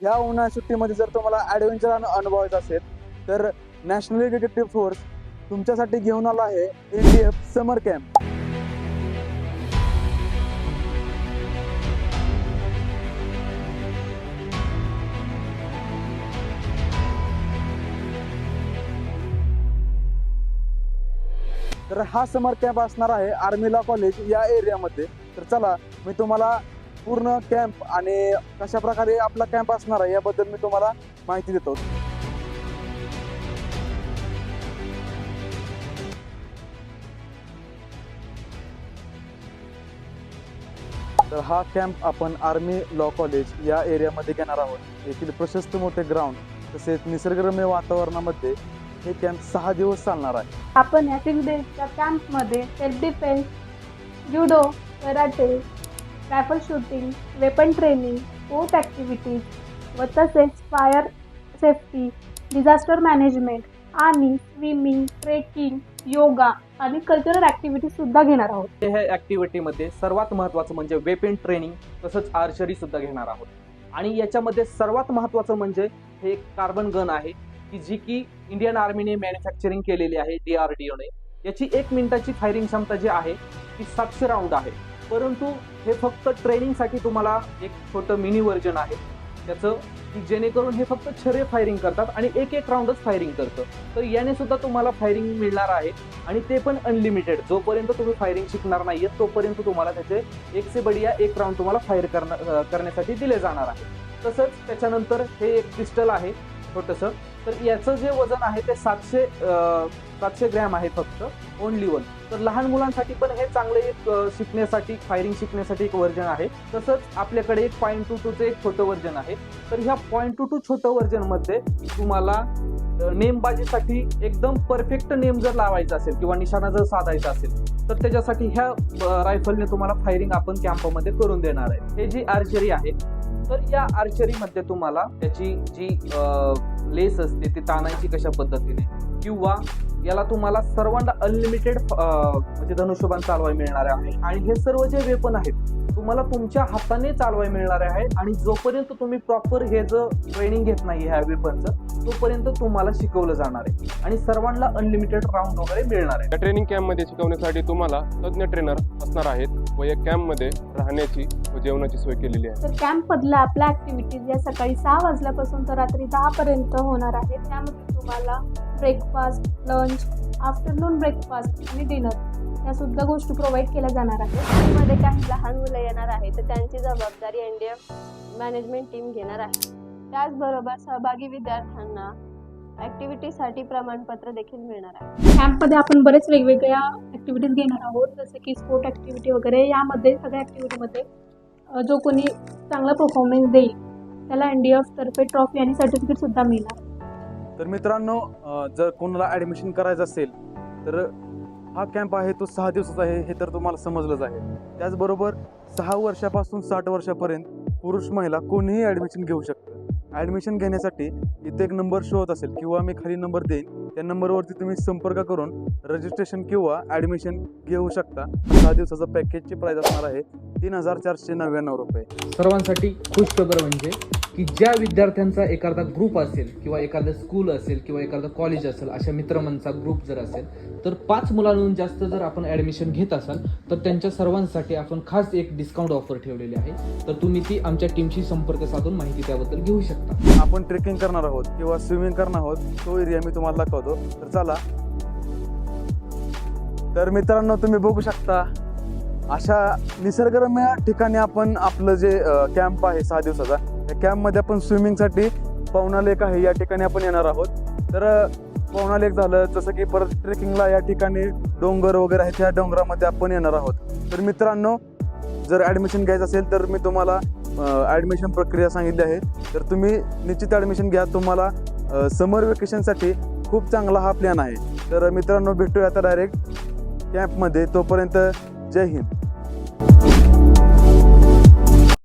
ह्या उन्हाळ्या सुट्टीमध्ये जर तुम्हाला ॲडव्हेंचर अनुभवायचं असेल तर नॅशनल एक्झिक्युटिव्ह फोर्स तुमच्यासाठी घेऊन आला आहे N D F summer camp तर हा समर कॅम्प असणार आहे आर्मीला कॉलेज या एरियामध्ये तर चला मी तुम्हाला पूर्ण कॅम्प आणि कशा प्रकारे आपला कॅम्प असणार आहे याबद्दल मी तुम्हाला माहिती देतो. तर हा कॅम्प आपण आर्मी लॉ कॉलेज या एरियामध्ये घेणार आहोत. येथील प्रशस्त मोठे ग्राउंड तसेच निसर्गरम्य वातावरणामध्ये हे कॅम्प सहा दिवस चालणार आहे. आपण या सिक्स डेजच्या कॅम्पमध्ये self defence judo karate rifle shooting weapon training sport activities व तसेच फायर सेफ्टी डिझास्टर मॅनेजमेंट आणि स्विमिंग ट्रेकिंग योगा आणि कल्चरल ॲक्टिव्हिटीजसुद्धा घेणार आहोत. ह्या ॲक्टिव्हिटीमध्ये सर्वात महत्त्वाचं म्हणजे वेपन ट्रेनिंग तसंच आर्चरी सुद्धा घेणार आहोत. आणि याच्यामध्ये सर्वात महत्त्वाचं म्हणजे हे कार्बन गन आहे की जी की इंडियन आर्मीने मॅन्युफॅक्चरिंग केलेली आहे डी आर डी ओने याची एक मिनिटाची फायरिंग क्षमता जी आहे ती सातशे राऊंड आहे. परंतु हे फक्त ट्रेनिंगसाठी तुम्हाला एक छोटं मिनी व्हर्जन आहे. त्याचं की जेणेकरून हे फक्त छरे फायरिंग करतात आणि एक एक राऊंडच फायरिंग करतं. तर याने सुद्धा तुम्हाला फायरिंग मिळणार आहे आणि ते पण अनलिमिटेड जोपर्यंत तुम्ही फायरिंग शिकणार नाही आहेत तोपर्यंत तुम्हाला त्याचे एक से बढिया एक राऊंड तुम्हाला फायर करण्यासाठी दिले जाणार आहे. तसंच त्याच्यानंतर हे एक पिस्टल आहे छोटंसं. तर याचं जे वजन आहे ते सातशे सातशे ग्रॅम आहे फक्त ओनली वन तर लहान मुलांसाठी पण हे चांगले एक शिकण्यासाठी फायरिंग शिकण्यासाठी एक वर्जन आहे. तसंच आपल्याकडे एक पॉईंट टू टूचं एक छोटं वर्जन आहे. तर ह्या पॉईंट टू टू छोटं वर्जनमध्ये तुम्हाला नेमबाजीसाठी एकदम परफेक्ट नेम जर लावायचा असेल किंवा निशाणा जर साधायचा असेल तर त्याच्यासाठी ह्या रायफलने तुम्हाला फायरिंग आपण कॅम्पमध्ये करून देणार आहे. हे जी आर्चरी आहे तर या आर्चरीमध्ये तुम्हाला त्याची जी लेस असते ती ताणायची कशा पद्धतीने किंवा याला तुम्हाला सर्वांना अनलिमिटेड म्हणजे धनुष्यबाण चालवाय मिळणार आहे. आणि हे सर्व जे वेपन आहेत तुम्हाला तुमच्या हाताने चालवाय मिळणार आहे. आणि जोपर्यंत तुम्ही प्रॉपर हे जर ट्रेनिंग घेत नाही ह्या वेपनचं तोपर्यंत तुम्हाला शिकवलं जाणार आहे. आणि सर्वांना अनलिमिटेड राऊंड वगैरे मिळणार आहे. या ट्रेनिंग कॅम्पमध्ये शिकवण्यासाठी तुम्हाला तज्ज्ञ ट्रेनर असणार आहेत व या कॅम्पमध्ये राहण्याची व जेवणाची सोय केलेली आहे. तर कॅम्पमधल्या आपल्या ॲक्टिव्हिटीज या सकाळी सहा वाजल्यापासून तर रात्री दहापर्यंत होणार आहेत त्यामध्ये तुम्हाला ब्रेकफास्ट लंच आफ्टरनून ब्रेकफास्ट आणि डिनर या सुद्धा गोष्टी प्रोव्हाइड केल्या जाणार आहेत. मध्ये काही लहान मुलं येणार आहे तर त्यांची जबाबदारी N D F management team घेणार आहे. त्याचबरोबर सहभागी विद्यार्थ्यांना ॲक्टिव्हिटीसाठी प्रमाणपत्र देखील मिळणार आहे. कॅम्पमध्ये आपण बरेच वेगवेगळ्या ॲक्टिव्हिटीज घेणार आहोत जसे की स्पोर्ट ॲक्टिव्हिटी वगैरे. यामध्ये सगळ्या ॲक्टिव्हिटीमध्ये जो कोणी चांगला परफॉर्मन्स देईल त्याला एन डी एफतर्फे ट्रॉफी आणि सर्टिफिकेटसुद्धा मिळणार. तर मित्रांनो जर कोणाला ॲडमिशन करायचं असेल तर हा कॅम्प आहे तो सहा दिवसाचा आहे हे तर तुम्हाला समजलंच आहे. त्याचबरोबर सहा वर्षापासून साठ वर्षापर्यंत पुरुष महिला कोणीही ॲडमिशन घेऊ शकतं ॲडमिशन घेण्यासाठी इथे एक नंबर शो होत असेल किंवा मी खाली नंबर देईन. त्या नंबरवरती तुम्ही संपर्क करून रजिस्ट्रेशन किंवा ॲडमिशन घेऊ शकता. सहा दिवसाचं पॅकेजची प्राईज असणार आहे तीन हजार चारशे नव्याण्णव रुपये. सर्वांसाठी खुश खबर म्हणजे की ज्या विद्यार्थ्यांचा एखादा ग्रुप असेल किंवा एखादं स्कूल असेल किंवा एखादं कॉलेज असेल अशा मित्रमंचा ग्रुप जर असेल तर पाच मुलांहून जास्त जर आपण ॲडमिशन घेत असाल तर त्यांच्या सर्वांसाठी आपण खास एक डिस्काउंट ऑफर ठेवलेली आहे. तर तुम्ही ती आमच्या टीमशी संपर्क साधून माहिती त्याबद्दल घेऊ शकता. आपण ट्रेकिंग करणार आहोत किंवा स्विमिंग करणार आहोत तो एरिया मी तुम्हाला दाखवतो. तर चला. तर मित्रांनो तुम्ही बघू शकता अशा निसर्गरम्य ठिकाणी आपण आपलं जे कॅम्प आहे सहा दिवसाचा या कॅम्पमध्ये आपण स्विमिंगसाठी पवना लेक आहे या ठिकाणी आपण येणार आहोत. तर अ, पवना लेक झालं जसं की परत ट्रेकिंगला या ठिकाणी डोंगर वगैरे आहेत त्या डोंगरामध्ये आपण येणार आहोत. तर मित्रांनो जर ॲडमिशन घ्यायचं असेल तर मी तुम्हाला ॲडमिशन प्रक्रिया सांगितली आहे. तर तुम्ही निश्चित ॲडमिशन घ्या. तुम्हाला समर वेकेशनसाठी खूप चांगला हा प्लॅन आहे. तर मित्रांनो भेटूया आता डायरेक्ट कॅम्पमध्ये तोपर्यंत जय हिंद.